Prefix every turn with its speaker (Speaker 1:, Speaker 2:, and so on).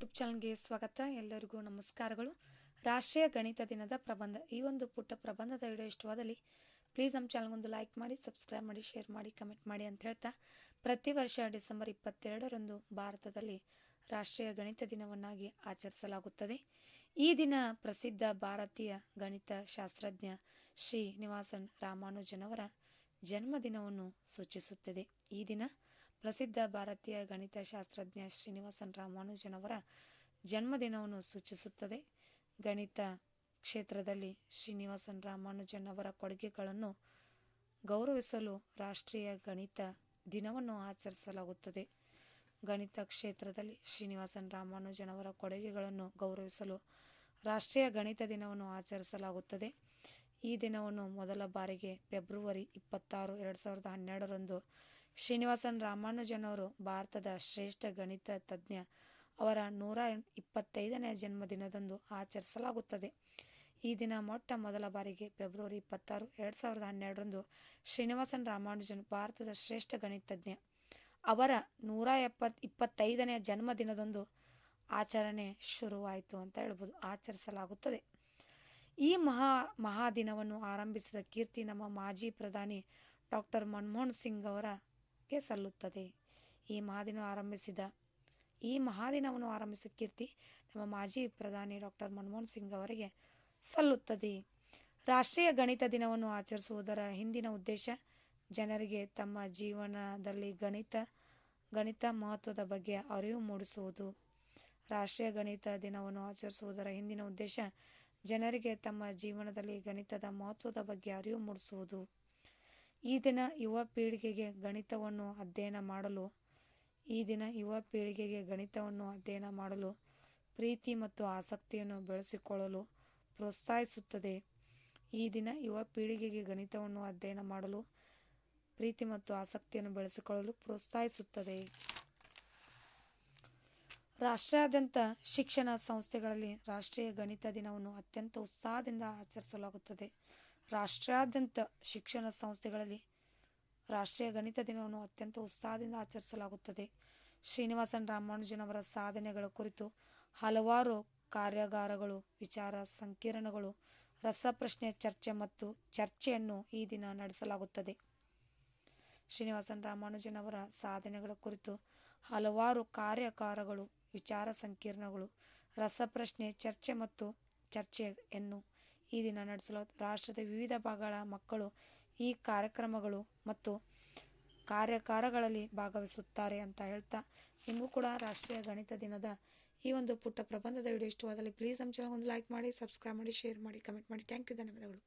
Speaker 1: YouTube ಚಾನಲ್ಗೆ ಸ್ವಾಗತ. ಎಲ್ಲರಿಗೂ ನಮಸ್ಕಾರಗಳು. ರಾಷ್ಟ್ರೀಯ ಗಣಿತ ದಿನದ ಪ್ರಬಂಧ. ಈ ಒಂದು ಪುಟ್ಟ ಪ್ರಬಂಧದ ವಿಡಿಯೋ ಇಷ್ಟವಾದಲ್ಲಿ ಪ್ಲೀಸ್ ನಮ್ಮ ಚಾನಲ್ಗೊಂದು ಲೈಕ್ ಮಾಡಿ, ಸಬ್ಸ್ಕ್ರೈಬ್ ಮಾಡಿ, ಶೇರ್ ಮಾಡಿ, ಕಮೆಂಟ್ ಮಾಡಿ ಅಂತ ಹೇಳ್ತಾ ಪ್ರತಿ ವರ್ಷ ಡಿಸೆಂಬರ್ ಇಪ್ಪತ್ತೆರಡರಂದು ಭಾರತದಲ್ಲಿ ರಾಷ್ಟ್ರೀಯ ಗಣಿತ ದಿನವನ್ನಾಗಿ ಆಚರಿಸಲಾಗುತ್ತದೆ. ಈ ದಿನ ಪ್ರಸಿದ್ಧ ಭಾರತೀಯ ಗಣಿತ ಶಾಸ್ತ್ರಜ್ಞ ಶ್ರೀನಿವಾಸನ್ ರಾಮಾನುಜನವರ ಜನ್ಮದಿನವನ್ನು ಸೂಚಿಸುತ್ತದೆ. ಈ ದಿನ ಪ್ರಸಿದ್ಧ ಭಾರತೀಯ ಗಣಿತಶಾಸ್ತ್ರಜ್ಞ ಶ್ರೀನಿವಾಸನ್ ಅವರ ಜನ್ಮದಿನವನ್ನು ಸೂಚಿಸುತ್ತದೆ. ಗಣಿತ ಕ್ಷೇತ್ರದಲ್ಲಿ ಶ್ರೀನಿವಾಸನ್ ರಾಮಾನುಜನ್ ಅವರ ಕೊಡುಗೆಗಳನ್ನು ಗೌರವಿಸಲು ರಾಷ್ಟ್ರೀಯ ಗಣಿತ ದಿನವನ್ನು ಆಚರಿಸಲಾಗುತ್ತದೆ. ಗಣಿತ ಕ್ಷೇತ್ರದಲ್ಲಿ ಶ್ರೀನಿವಾಸನ್ ರಾಮಾನುಜನ್ ಅವರ ಕೊಡುಗೆಗಳನ್ನು ಗೌರವಿಸಲು ರಾಷ್ಟ್ರೀಯ ಗಣಿತ ದಿನವನ್ನು ಆಚರಿಸಲಾಗುತ್ತದೆ. ಈ ದಿನವನ್ನು ಮೊದಲ ಬಾರಿಗೆ ಫೆಬ್ರವರಿ ಇಪ್ಪತ್ತಾರು, ಎರಡು ಸಾವಿರದ ಹನ್ನೆರಡರಂದು ಶ್ರೀನಿವಾಸನ್ ರಾಮಾನುಜನ್ ಅವರು ಭಾರತದ ಶ್ರೇಷ್ಠ ಗಣಿತ ತಜ್ಞ. ಅವರ ನೂರ ಇಪ್ಪತ್ತೈದನೇ ಜನ್ಮದಿನದಂದು ಆಚರಿಸಲಾಗುತ್ತದೆ. ಈ ದಿನ ಮೊಟ್ಟ ಮೊದಲ ಬಾರಿಗೆ ಫೆಬ್ರವರಿ ಇಪ್ಪತ್ತಾರು, ಎರಡು ಸಾವಿರದ ಹನ್ನೆರಡರಂದು ಶ್ರೀನಿವಾಸನ್ ರಾಮಾನುಜನ್ ಭಾರತದ ಶ್ರೇಷ್ಠ ಗಣಿತಜ್ಞ ಅವರ ನೂರ ಇಪ್ಪತ್ತೈದನೇ ಜನ್ಮದಿನದಂದು ಆಚರಣೆ ಶುರುವಾಯಿತು ಅಂತ ಹೇಳ್ಬೋದು, ಆಚರಿಸಲಾಗುತ್ತದೆ. ಈ ಮಹಾ ಮಹಾದಿನವನ್ನು ಆರಂಭಿಸಿದ ಕೀರ್ತಿ ನಮ್ಮ ಮಾಜಿ ಪ್ರಧಾನಿ ಡಾಕ್ಟರ್ ಮನಮೋಹನ್ ಸಿಂಗ್ ಅವರಗೆ ಸಲ್ಲುತ್ತದೆ. ಈ ಮಹಾದಿನ ಆರಂಭಿಸಿದ, ಈ ಮಹಾದಿನವನ್ನು ಆರಂಭಿಸಿದ ಕೀರ್ತಿ ನಮ್ಮ ಮಾಜಿ ಪ್ರಧಾನಿ ಡಾಕ್ಟರ್ ಮನಮೋಹನ್ ಸಿಂಗ್ ಅವರಿಗೆ ಸಲ್ಲುತ್ತದೆ. ರಾಷ್ಟ್ರೀಯ ಗಣಿತ ದಿನವನ್ನು ಆಚರಿಸುವುದರ ಹಿಂದಿನ ಉದ್ದೇಶ, ಜನರಿಗೆ ತಮ್ಮ ಜೀವನದಲ್ಲಿ ಗಣಿತ ಗಣಿತ ಮಹತ್ವದ ಬಗ್ಗೆ ಅರಿವು ಮೂಡಿಸುವುದು. ರಾಷ್ಟ್ರೀಯ ಗಣಿತ ದಿನವನ್ನು ಆಚರಿಸುವುದರ ಹಿಂದಿನ ಉದ್ದೇಶ, ಜನರಿಗೆ ತಮ್ಮ ಜೀವನದಲ್ಲಿ ಗಣಿತದ ಮಹತ್ವದ ಬಗ್ಗೆ ಅರಿವು ಮೂಡಿಸುವುದು. ಈ ದಿನ ಯುವ ಪೀಳಿಗೆಗೆ ಗಣಿತವನ್ನು ಅಧ್ಯಯನ ಮಾಡಲು, ಈ ದಿನ ಯುವ ಪೀಳಿಗೆಗೆ ಗಣಿತವನ್ನು ಅಧ್ಯಯನ ಮಾಡಲು ಪ್ರೀತಿ ಮತ್ತು ಆಸಕ್ತಿಯನ್ನು ಬೆಳೆಸಿಕೊಳ್ಳಲು ಪ್ರೋತ್ಸಾಹಿಸುತ್ತದೆ. ಈ ದಿನ ಯುವ ಪೀಳಿಗೆಗೆ ಗಣಿತವನ್ನು ಅಧ್ಯಯನ ಮಾಡಲು ಪ್ರೀತಿ ಮತ್ತು ಆಸಕ್ತಿಯನ್ನು ಬೆಳೆಸಿಕೊಳ್ಳಲು ಪ್ರೋತ್ಸಾಹಿಸುತ್ತದೆ. ರಾಷ್ಟ್ರಾದ್ಯಂತ ಶಿಕ್ಷಣ ಸಂಸ್ಥೆಗಳಲ್ಲಿ ರಾಷ್ಟ್ರೀಯ ಗಣಿತ ದಿನವನ್ನು ಅತ್ಯಂತ ಉತ್ಸಾಹದಿಂದ ಆಚರಿಸಲಾಗುತ್ತದೆ. ರಾಷ್ಟ್ರಾದ್ಯಂತ ಶಿಕ್ಷಣ ಸಂಸ್ಥೆಗಳಲ್ಲಿ ರಾಷ್ಟ್ರೀಯ ಗಣಿತ ದಿನವನ್ನು ಅತ್ಯಂತ ಉತ್ಸಾಹದಿಂದ ಆಚರಿಸಲಾಗುತ್ತದೆ. ಶ್ರೀನಿವಾಸನ್ ರಾಮಾನುಜನ್ ಅವರ ಸಾಧನೆಗಳ ಕುರಿತು ಹಲವಾರು ಕಾರ್ಯಾಗಾರಗಳು, ವಿಚಾರ ಸಂಕಿರಣಗಳು, ರಸಪ್ರಶ್ನೆ ಚರ್ಚೆ ಮತ್ತು ಚರ್ಚೆಯನ್ನು ಈ ದಿನ ನಡೆಸಲಾಗುತ್ತದೆ. ಶ್ರೀನಿವಾಸನ್ ರಾಮಾನುಜನ್ ಅವರ ಸಾಧನೆಗಳ ಕುರಿತು ಹಲವಾರು ಕಾರ್ಯಕಾರಗಳು ವಿಚಾರ ಸಂಕಿರಣಗಳು, ರಸಪ್ರಶ್ನೆ ಚರ್ಚೆ ಮತ್ತು ಚರ್ಚೆಯನ್ನು ಈ ದಿನ ನಡೆಸಲು ರಾಷ್ಟ್ರದ ವಿವಿಧ ಭಾಗಗಳ ಮಕ್ಕಳು ಈ ಕಾರ್ಯಕ್ರಮಗಳು ಮತ್ತು ಕಾರ್ಯಕಾರಗಳಲ್ಲಿ ಭಾಗವಹಿಸುತ್ತಾರೆ ಅಂತ ಹೇಳ್ತಾ ನಿಮಗೂ ಕೂಡ ರಾಷ್ಟ್ರೀಯ ಗಣಿತ ದಿನದ ಈ ಒಂದು ಪುಟ್ಟ ಪ್ರಬಂಧದ ವಿಡಿಯೋ ಇಷ್ಟವಾದಲ್ಲಿ ಪ್ಲೀಸ್ ನಮ್ಮ ಚಾನಲ್ ಒಂದು ಲೈಕ್ ಮಾಡಿ ಸಬ್ಸ್ಕ್ರೈಬ್ ಮಾಡಿ ಶೇರ್ ಮಾಡಿ ಕಮೆಂಟ್ ಮಾಡಿ. ಥ್ಯಾಂಕ್ ಯು ಧನ್ಯವಾದಗಳು.